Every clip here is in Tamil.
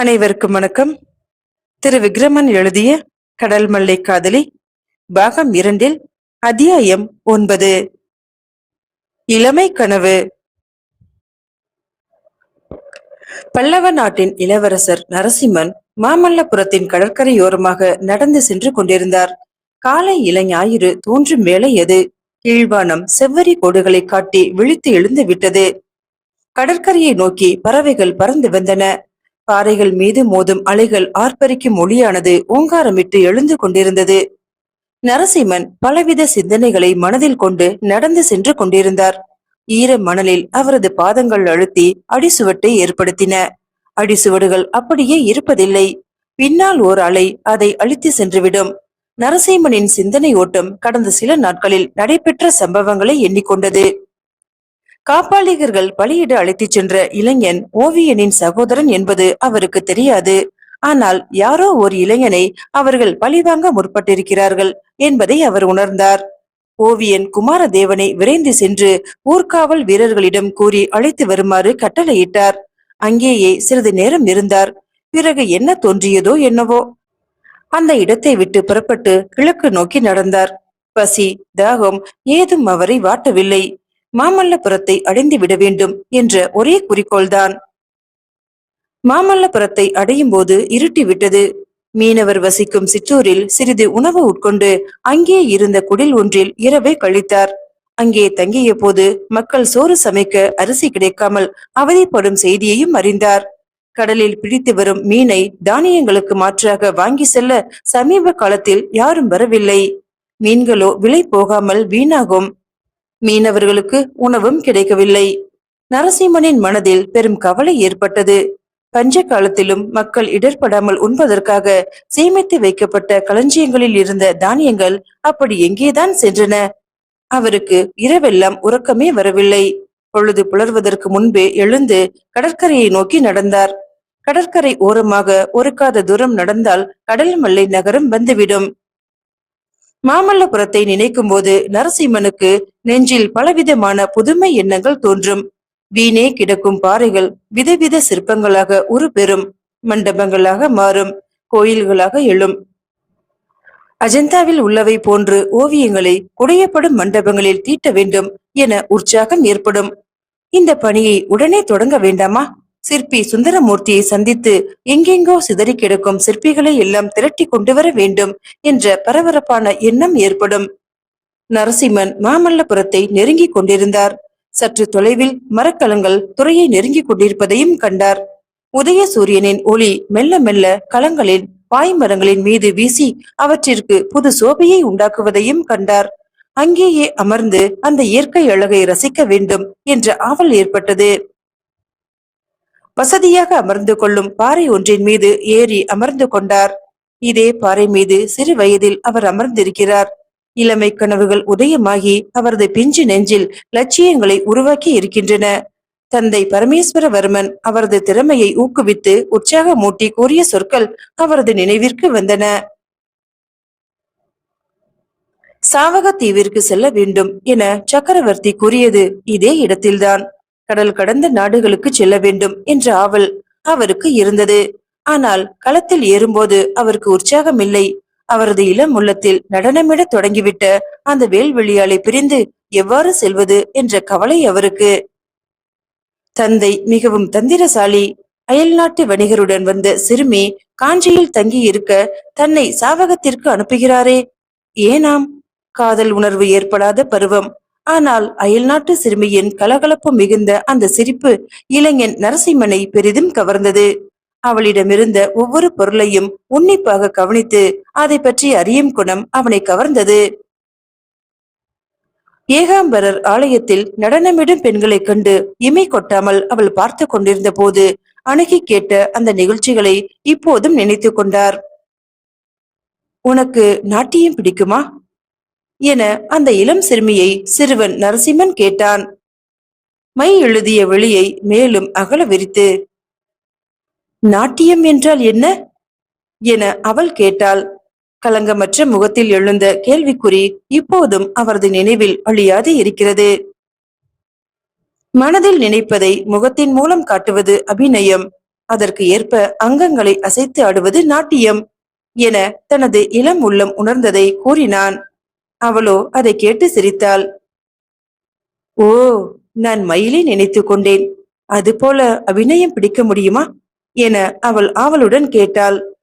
அனைவருக்கும் வணக்கம். திரு விக்ரமன் எழுதிய கடல் மல்லை காதலி பாகம் இரண்டில் அத்தியாயம் ஒன்பது. இளமை கனவு. பல்லவ நாட்டின் இளவரசர் நரசிம்மன் மாமல்லபுரத்தின் கடற்கரையோரமாக நடந்து சென்று கொண்டிருந்தார். காலை இளஞாயிறு தோன்றும் வேளை எது கீழ்வானம் செவ்வரி கோடுகளை காட்டி விழித்து எழுந்து விட்டது. கடற்கரையை நோக்கி பறவைகள் பறந்து வந்தன. பாறைகள் மீது மோதும் அலைகள் ஆர்ப்பரிக்கும் ஒளியானது ஓங்காரமிட்டு எழுந்து கொண்டிருந்தது. நரசிம்மன் பலவித சிந்தனைகளை மனதில் கொண்டு நடந்து சென்று கொண்டிருந்தார். ஈர மணலில் அவரது பாதங்கள் அழுத்தி அடிசுவட்டை ஏற்படுத்தின. அடிசுவடுகள் அப்படியே இருப்பதில்லை. பின்னால் ஓர் அலை அதை அழித்து சென்றுவிடும். நரசிம்மனின் சிந்தனை ஓட்டம் கடந்த சில நாட்களில் நடைபெற்ற சம்பவங்களை எண்ணிக்கொண்டது. காப்பாளிகர்கள் பலியிட அழைத்துச் சென்ற இளைஞன் ஓவியனின் சகோதரன் என்பது அவருக்கு தெரியாது. ஆனால் யாரோ ஒரு இளைஞனை அவர்கள் பழிவாங்க முற்பட்டிருக்கிறார்கள் என்பதை அவர் உணர்ந்தார். ஓவியன் குமாரதேவனை விரைந்து சென்று ஊர்காவல் வீரர்களிடம் கூறி அழைத்து வருமாறு கட்டளையிட்டார். அங்கேயே சிறிது நேரம் இருந்தார். பிறகு என்ன தோன்றியதோ என்னவோ? அந்த இடத்தை விட்டு புறப்பட்டு கிழக்கு நோக்கி நடந்தார். பசி தாகம் ஏதும் அவரை வாட்டவில்லை. மாமல்லபுரத்தை அடைந்து விட வேண்டும் என்ற ஒரே குறிக்கோள்தான். மாமல்லபுரத்தை அடையும் போது இருட்டி விட்டது. மீனவர் வசிக்கும் சிற்றூரில் சிறிது உணவு உட்கொண்டு அங்கே இருந்த குடில் ஒன்றில் இரவை கழித்தார். அங்கே தங்கிய போது மக்கள் சோறு சமைக்க அரிசி கிடைக்காமல் அவதிப்படும் செய்தியையும் அறிந்தார். கடலில் பிடித்து வரும் மீனை தானியங்களுக்கு மாற்றாக வாங்கி செல்ல சமீப காலத்தில் யாரும் வரவில்லை. மீன்களோ விலை போகாமல் வீணாகும். மீனவர்களுக்கு உணவும் கிடைக்கவில்லை. நரசிம்மனின் மனதில் பெரும் கவலை ஏற்பட்டது. பஞ்ச காலத்திலும் மக்கள் இடர்படாமல் உண்பதற்காக சேமித்து வைக்கப்பட்ட களஞ்சியங்களில் இருந்த தானியங்கள் அப்படி எங்கேதான் சென்றன. அவருக்கு இரவெல்லாம் உறக்கமே வரவில்லை. பொழுது புலர்வதற்கு முன்பே எழுந்து கடற்கரையை நோக்கி நடந்தார். கடற்கரை ஓரமாக ஒரு காத தூரம் நடந்தால் கடல் மல்லை நகரம் வந்துவிடும். மாமல்லபுரத்தை நினைக்கும் போது நரசிம்மனுக்கு நெஞ்சில் பலவிதமான புதுமை எண்ணங்கள் தோன்றும். வீணே கிடக்கும் பாறைகள் விதவித சிற்பங்களாக உருப்பெறும் மண்டபங்களாக மாறும் கோயில்களாக எழும். அஜந்தாவில் உள்ளவை போன்று ஓவியங்களை குடையப்படும் மண்டபங்களில் தீட்ட வேண்டும் என உற்சாகம் ஏற்படும். இந்த பணியை உடனே தொடங்க வேண்டாமா? சிற்பி சுந்தரமூர்த்தியை சந்தித்து எங்கெங்கோ சிதறி கிடக்கும் சிற்பிகளை எல்லாம் திரட்டி கொண்டு வர வேண்டும் என்ற பரபரப்பான எண்ணம் ஏற்படும். நரசிம்மன் மாமல்லபுரத்தை நெருங்கிக் கொண்டிருந்தார். சற்று தொலைவில் மரக்கலங்கள் துறையை நெருங்கிக் கொண்டிருப்பதையும் கண்டார். உதய சூரியனின் ஒளி மெல்ல மெல்ல கலங்களின் பாய்மரங்களின் மீது வீசி அவற்றிற்கு புது சோபையை உண்டாக்குவதையும் கண்டார். அங்கேயே அமர்ந்து அந்த இயற்கை அழகை ரசிக்க வேண்டும் என்ற ஆவல் ஏற்பட்டது. வசதியாக அமர்ந்து கொள்ளும் பாறை ஒன்றின் மீது ஏறி அமர்ந்து கொண்டார். இதே பாறை மீது சிறு வயதில் அவர் அமர்ந்திருக்கிறார். இளமை கனவுகள் உதயமாகி அவரது பிஞ்சு நெஞ்சில் லட்சியங்களை உருவாக்கி இருக்கின்றன. தந்தை பரமேஸ்வரவர்மன் அவரது திறமையை ஊக்குவித்து உற்சாக மூட்டி கூறிய சொற்கள் அவரது நினைவிற்கு வந்தன. சாவக தீவிற்கு செல்ல வேண்டும் என சக்கரவர்த்தி கூறியது இதே இடத்தில்தான். கடல் கடந்த நாடுகளுக்கு செல்ல வேண்டும் என்ற ஆவல் அவருக்கு இருந்தது. ஆனால் களத்தில் ஏறும்போது அவருக்கு உற்சாகம் இல்லை அவரது இளம் உள்ளத்தில் நடனமிட தொடங்கிவிட்ட அந்த வேல்வெளியாலை பிரிந்து எவ்வாறு செல்வது என்ற கவலை அவருக்கு. தந்தை மிகவும் தந்திரசாலி அயல்நாட்டு வணிகருடன் வந்த சிறுமி காஞ்சியில் தங்கி இருக்க தன்னை சாவகத்திற்கு அனுப்புகிறாரே. ஏனாம்? காதல் உணர்வு ஏற்படாத பருவம். ஆனால் அயல்நாட்டு சிறுமியின் கலகலப்பு மிகுந்த அந்த சிரிப்பு இளைஞன் நரசிம்மனை பெரிதும் கவர்ந்தது. அவளிடமிருந்த ஒவ்வொரு பொருளையும் உன்னிப்பாக கவனித்து அதை பற்றி அறியும் குணம் அவனை கவர்ந்தது. ஏகாம்பரர் ஆலயத்தில் நடனமிடும் பெண்களைக் கண்டு இமை கொட்டாமல் அவள் பார்த்து கொண்டிருந்த போது அணுகி கேட்ட அந்த நிகழ்ச்சிகளை இப்போதும் நினைத்து கொண்டார். உனக்கு நாட்டியம் பிடிக்குமா? என அந்த இளம் சிறுமியை சிறுவன் நரசிம்மன் கேட்டான். மை எழுதிய வெளியை மேலும் அகல விரித்து நாட்டியம் என்றால் என்ன? என அவள் கேட்டாள். கலங்கமற்ற முகத்தில் எழுந்த கேள்விக்குறி இப்போதும் அவரது நினைவில் அழியாது இருக்கிறது. மனதில் நினைப்பதை முகத்தின் மூலம் காட்டுவது அபிநயம். அதற்கு ஏற்ப அங்கங்களை அசைத்து ஆடுவது நாட்டியம் என தனது இளம் உள்ளம் உணர்ந்ததை கூறினான். அவளோ அதை கேட்டு சிரித்தாள். ஓ நான் மயிலை நினைத்துக் கொண்டேன். அதுபோல அபிநயம் பிடிக்க முடியுமா? என அவள் ஆவலுடன் கேட்டாள்.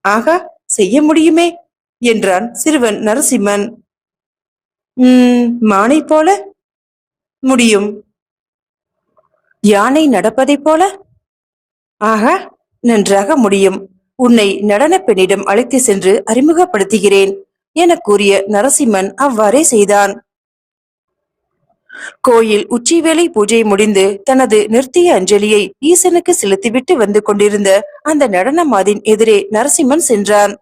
ஆகா செய்ய முடியுமே என்றான் சிறுவன் நரசிம்மன். உம் மானை போல? முடியும். யானை நடப்பதைப் போல? ஆகா நன்றாக முடியும். உன்னை நடனப் பெண்ணிடம் அழைத்து சென்று அறிமுகப்படுத்துகிறேன். என கூறிய நரசிம்மன் அவ்வாறே செய்தான். கோயில் உச்சிவேளை பூஜை முடிந்து தனது நிறுத்திய அஞ்சலியை ஈசனுக்கு செலுத்திவிட்டு வந்து கொண்டிருந்த அந்த நடனமாதின் எதிரே நரசிம்மன் சென்றான்.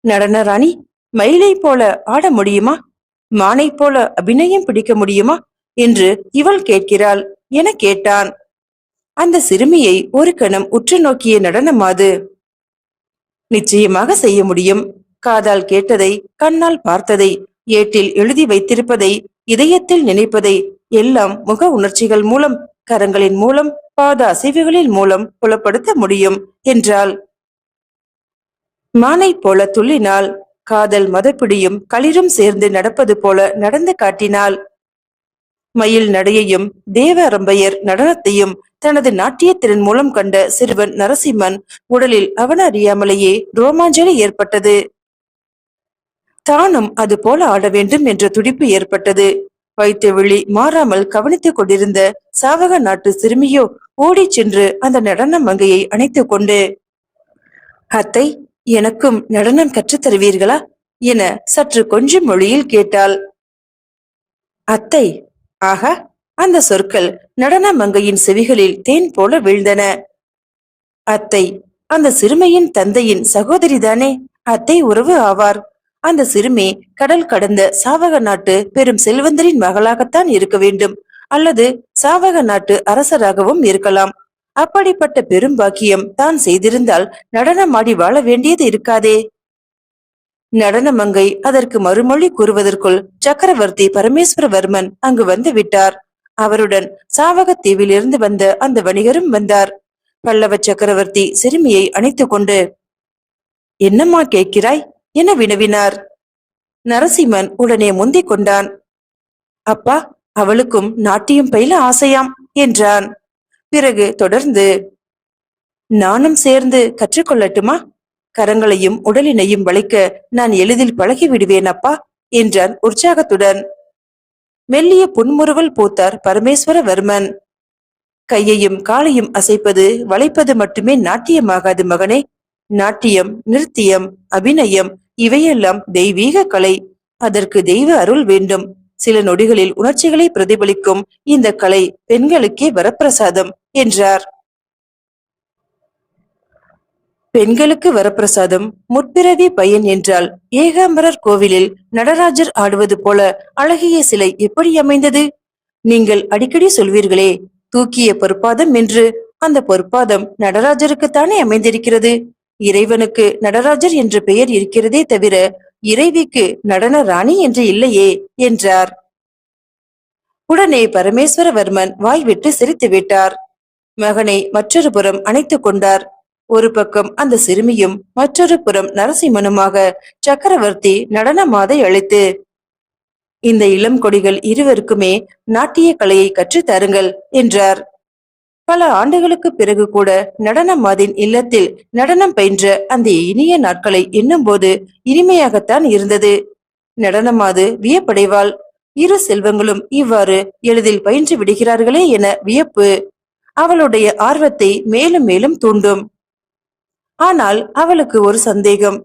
நடன ராணி மயிலை போல ஆட முடியுமா? மானை போல அபிநயம் பிடிக்க முடியுமா? என்று இவள் கேட்கிறாள் என கேட்டான். அந்த சிறுமியை ஒரு கணம் உற்று நோக்கிய நடனமாது. நிச்சயமாக செய்ய முடியும். காதால் கேட்டதை கண்ணால் பார்த்ததை ஏட்டில் எழுதி வைத்திருப்பதை இதயத்தில் நினைப்பதை எல்லாம் முக உணர்ச்சிகள் மூலம் கரங்களின் மூலம் பாத அசைவுகளின் மூலம் புலப்படுத்த முடியும் என்றாள். மானை போல துள்ளினால் காதல் மதப்பிடியும் களிரும் சேர்ந்து நடப்பது போல நடந்து காட்டினாள். மயில் நடையையும் தேவ அரம்பையர் நடனத்தையும் தனது நாட்டியத்திறன் மூலம் கண்ட சிறுவன் நரசிம்மன் உடலில் அவன அறியாமலேயே ரோமாஞ்சலி ஏற்பட்டது. தானும் அது போல ஆட வேண்டும் என்ற துடிப்பு ஏற்பட்டது. வைத்த விழி மாறாமல் கவனித்துக் கொண்டிருந்த சாவக நாட்டு சிறுமியோ ஓடிச் சென்று அந்த நடன மங்கையை அணைத்துக் கொண்டு அத்தை எனக்கும் நடனம் கற்றுத் தருவீர்களா? என சற்று கொஞ்சம் மொழியில் கேட்டாள். அத்தை ஆகா அந்த சொற்கள் நடன மங்கையின் செவிகளில் தேன் போல வீழ்ந்தன. அத்தை அந்த சிறுமியின் தந்தையின் சகோதரிதானே? அத்தை உறவு ஆவார். அந்த சிறுமி கடல் கடந்த சாவக நாட்டு பெரும் செல்வந்தரின் மகளாகத்தான் இருக்க வேண்டும். அல்லது சாவக நாட்டு அரசராகவும் இருக்கலாம். அப்படிப்பட்ட பெரும் பாக்கியம் தான் செய்திருந்தால் நடனமாடி வாழ வேண்டியது இருக்காதே. நடனமங்கை அதற்கு மறுமொழி கூறுவதற்குள் சக்கரவர்த்தி பரமேஸ்வரவர்மன் அங்கு வந்து விட்டார். அவருடன் சாவகத்தீவில் இருந்து வந்த அந்த வணிகரும் வந்தார். பல்லவ சக்கரவர்த்தி சிறுமியை அணைத்துக் கொண்டு என்னம்மா கேட்கிறாய்? என வினவினார். நரசிம்மன் உடனே முந்திக் கொண்டான். அப்பா அவளுக்கும் நாட்டியம் பயில ஆசையாம் என்றான். பிறகு தொடர்ந்து நானும் சேர்ந்து கற்றுக்கொள்ளட்டுமா? கரங்களையும் உடலினையும் வளைக்க நான் எளிதில் பழகி விடுவேன் அப்பா என்றான் உற்சாகத்துடன். மெல்லிய புன்முறுவல் பூத்தார் பரமேஸ்வரவர்மன். கையையும் காலையும் அசைப்பது வளைப்பது மட்டுமே நாட்டியமாகாது மகனே. நாட்டியம் நிருத்தியம் அபிநயம் இவையெல்லாம் தெய்வீக கலை. அதற்கு தெய்வ அருள் வேண்டும். சில நொடிகளில் உணர்ச்சிகளை பிரதிபலிக்கும் இந்த கலை பெண்களுக்கே வரப்பிரசாதம் என்றார். பெண்களுக்கு வரப்பிரசாதம் முற்பிறவி பயன் என்றால் ஏகாம்பரர் கோவிலில் நடராஜர் ஆடுவது போல அழகிய சிலை எப்படி அமைந்தது? நீங்கள் அடிக்கடி சொல்வீர்களே தூக்கிய பொற்பாதம் என்று அந்த பொற்பாதம் நடராஜருக்குத்தானே அமைந்திருக்கிறது? இறைவனுக்கு நடராஜர் என்ற பெயர் இருக்கிறதே தவிர இறைவிக்கு நடன ராணி என்று இல்லையே என்றார். உடனே பரமேஸ்வரவர்மன் வாய்விட்டு சிரித்து விட்டார். மகனை மற்றொரு புறம் அணைத்துக் கொண்டார். ஒரு பக்கம் அந்த சிறுமியும் மற்றொரு புறம் நரசிம்மனுமாக சக்கரவர்த்தி நடன மாதை அழைத்து இந்த இளம் கொடிகள் இருவருக்குமே நாட்டிய கலையை கற்றுத் தருங்கள் என்றார். பல ஆண்டுகளுக்கு பிறகு கூட நடனமாதின் இல்லத்தில் நடனம் பயின்ற அந்த இனிய நாட்களை எண்ணும்போது இனிமையாகத்தான் இருந்தது. நடனமாது வியப்படைவாள். இரு செல்வங்களும் இவ்வாறு எளிதில் பயின்று விடுகிறார்களே என வியப்பு அவளுடைய ஆர்வத்தை மேலும் மேலும் தூண்டும். ஆனால் அவளுக்கு ஒரு சந்தேகம்.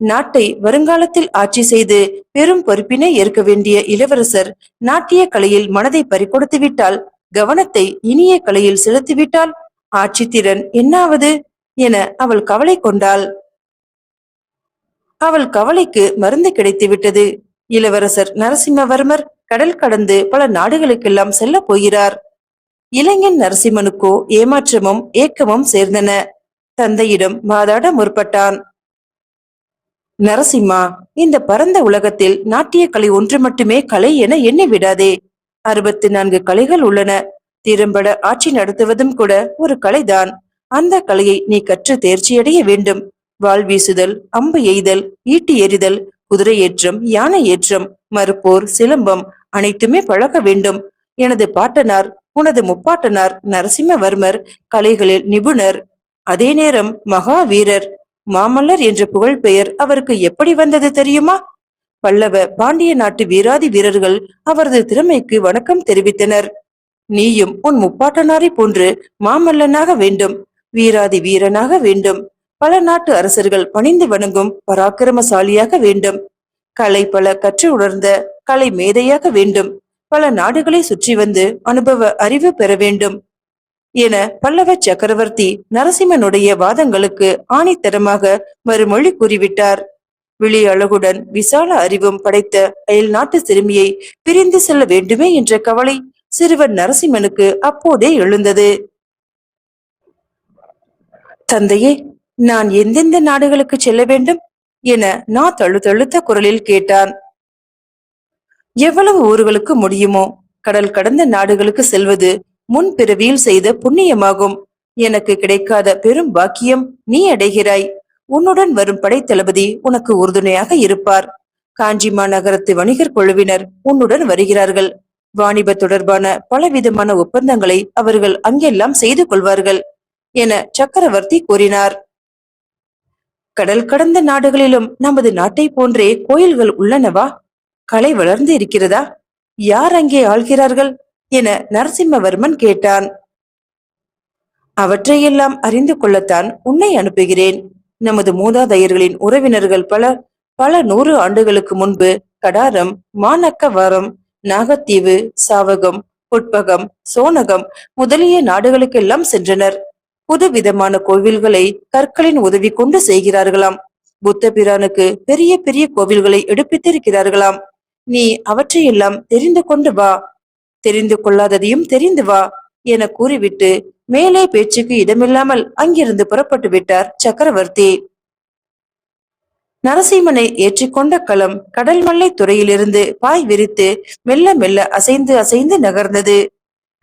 நாட்டை வருங்காலத்தில் ஆட்சி செய்து பெரும் பொறுப்பினை ஏற்க வேண்டிய இளவரசர் நாட்டிய கலையில் மனதை பறிகொடுத்து விட்டால் கவனத்தை இனிய கலையில் செலுத்திவிட்டால் ஆட்சித்திறன் என்னாவது என அவள் கவலை கொண்டாள். அவள் கவலைக்கு மருந்து கிடைத்துவிட்டது இளவரசர் நரசிம்மவர்மர் கடல் கடந்து பல நாடுகளுக்கெல்லாம் செல்ல போகிறார். இளைஞன் நரசிம்மனுக்கோ ஏமாற்றமும் ஏக்கமும் சேர்ந்தன. தந்தையிடம் வாதாட முற்பட்டான். நரசிம்மா இந்த பரந்த உலகத்தில் நாட்டிய கலை ஒன்று மட்டுமே கலை என எண்ணி விடாதே. அறுபத்தி நான்கு கலைகள் உள்ளன. திறம்பட ஆட்சி நடத்துவதும் கூட ஒரு கலைதான். அந்த கலையை நீ கற்று தேர்ச்சியடைய வேண்டும். வாள் வீசுதல் அம்பு எய்தல் ஈட்டி எறிதல் குதிரை ஏற்றம் யானை ஏற்றம் மறுப்போர் சிலம்பம் அனைத்துமே பழக வேண்டும். எனது பாட்டனார் உனது முப்பாட்டனார் நரசிம்மவர்மர் கலைகளில் நிபுணர். அதே நேரம் மகா வீரர் மாமல்லர் என்ற புகழ் பெயர் அவருக்கு எப்படி வந்தது தெரியுமா? பல்லவ பாண்டிய நாட்டு வீராதி வீரர்கள் அவரது திறமைக்கு வணக்கம் தெரிவித்தனர். நீயும் உன் முப்பாட்டனாரை போன்று மாமல்லனாக வேண்டும் வீராதி வீரனாக வேண்டும். பல நாட்டு அரசர்கள் பணிந்து வணங்கும் பராக்கிரமசாலியாக வேண்டும். கலை பல கற்று உணர்ந்த கலை மேதையாக வேண்டும். பல நாடுகளை சுற்றி வந்து அனுபவ அறிவு பெற வேண்டும். என பல்லவ சக்கரவர்த்தி நரசிம்மனுடைய வாதங்களுக்கு ஆணித்தரமாக மறுமொழி கூறிவிட்டார். விழி அழகுடன் விசால அறிவும் படைத்த அயல் நாட்டு சிறுமியை பிரிந்து செல்ல வேண்டுமே என்ற கவலை சிறுவன் நரசிம்மனுக்கு அப்போதே எழுந்தது. தந்தையே நான் எந்தெந்த நாடுகளுக்கு செல்ல வேண்டும்? என நான் தழுத்தழுத்த குரலில் கேட்டான். எவ்வளவு ஊர்களுக்கு முடியுமோ கடல் கடந்த நாடுகளுக்கு செல்வது முன் பிறவியில் செய்த புண்ணியமாகும். எனக்கு கிடைக்காத பெரும் பாக்கியம் நீ அடைகிறாய். உன்னுடன் வரும் படைத்தளபதி உனக்கு உறுதுணையாக இருப்பார். காஞ்சி மாநகரத்து வணிகர் குழுவினர் உன்னுடன் வருகிறார்கள். வாணிப தொடர்பான பலவிதமான ஒப்பந்தங்களை அவர்கள் அங்கெல்லாம் செய்து கொள்வார்கள் என சக்கரவர்த்தி கூறினார். கடல் கடந்த நாடுகளிலும் நமது நாட்டை போன்றே கோயில்கள் உள்ளனவா? கலை வளர்ந்து இருக்கிறதா? யார் அங்கே ஆள்கிறார்கள்? என நரசிம்மவர்மன் கேட்டான். அவற்றையெல்லாம் அறிந்து கொள்ளத்தான் உன்னை அனுப்புகிறேன். நமது மூதாதையர்களின் உறவினர்கள் பலர் பல நூறு ஆண்டுகளுக்கு முன்பு கடாரம் மானக்கவாரம் நாகத்தீவு சாவகம் புட்பகம் சோனகம் முதலிய நாடுகளுக்கெல்லாம் சென்றனர். புதுவிதமான கோவில்களை கற்களின் உதவி கொண்டு செய்கிறார்களாம். புத்த பிரானுக்கு பெரிய பெரிய கோவில்களை எடுப்பித்திருக்கிறார்களாம். நீ அவற்றையெல்லாம் தெரிந்து கொண்டு வா. தெரிந்து கொள்ளாததையும் தெரிந்து வா. என கூறிவிட்டு மேலே பேச்சுக்கு இடமில்லாமல் அங்கிருந்து புறப்பட்டு விட்டார் சக்கரவர்த்தி. நரசிம்மனை ஏற்றிக்கொண்ட களம் கடல் மல்லை துறையிலிருந்து பாய் விரித்து மெல்ல மெல்ல அசைந்து அசைந்து நகர்ந்தது.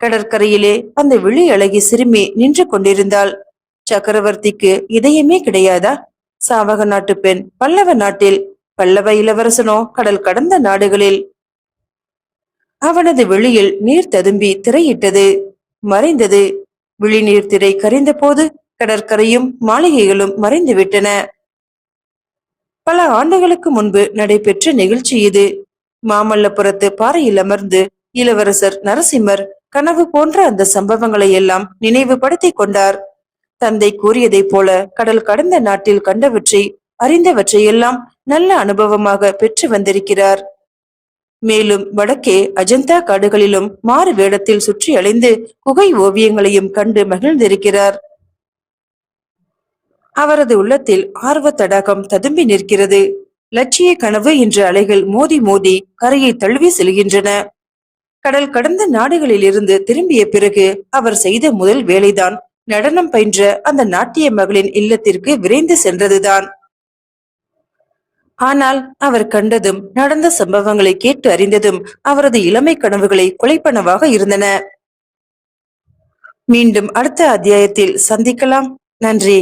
கடற்கரையிலே அந்த விழி அழகி சிறுமி நின்று கொண்டிருந்தாள். சக்கரவர்த்திக்கு இதயமே கிடையாதா? சாவக நாட்டு பெண் பல்லவ நாட்டில் பல்லவ இளவரசனோ கடல் கடந்த நாடுகளில்? அவனது வெளியில் நீர் ததும்பி திரையிட்டது. மறைந்தது. விழிநீர் திரை கரைந்த போது கடற்கரையும் மாளிகைகளும் மறைந்துவிட்டன. பல ஆண்டுகளுக்கு முன்பு நடைபெற்ற நிகழ்ச்சி இது. மாமல்லபுரத்து பாறையில் அமர்ந்து இளவரசர் நரசிம்மர் கனவு போன்ற அந்த சம்பவங்களை எல்லாம் நினைவுபடுத்திக் கொண்டார். தந்தை கூறியதைப் போல கடல் கடந்த நாட்டில் கண்டவற்றை அறிந்தவற்றையெல்லாம் நல்ல அனுபவமாக பெற்று வந்திருக்கிறார். மேலும் வடக்கே அஜந்தா காடுகளிலும் மாறு வேடத்தில் சுற்றி அலைந்து குகை ஓவியங்களையும் கண்டு மகிழ்ந்திருக்கிறார். அவரது உள்ளத்தில் ஆர்வ தடாகம் ததும்பி நிற்கிறது. லட்சிய கனவு என்ற அலைகள் மோதி மோதி கரையை தழுவி செல்கின்றன. கடல் கடந்த நாடுகளில் இருந்து திரும்பிய பிறகு அவர் செய்த முதல் வேலைதான் நடனம் பயின்ற அந்த நாட்டிய மகளின் இல்லத்திற்கு விரைந்து சென்றதுதான். ஆனால் அவர் கண்டதும் நடந்த சம்பவங்களை கேட்டு அறிந்ததும் அவரது இளமை கனவுகளை கொலைப்பனவாக இருந்தன. மீண்டும் அடுத்த அத்தியாயத்தில் சந்திக்கலாம். நன்றி.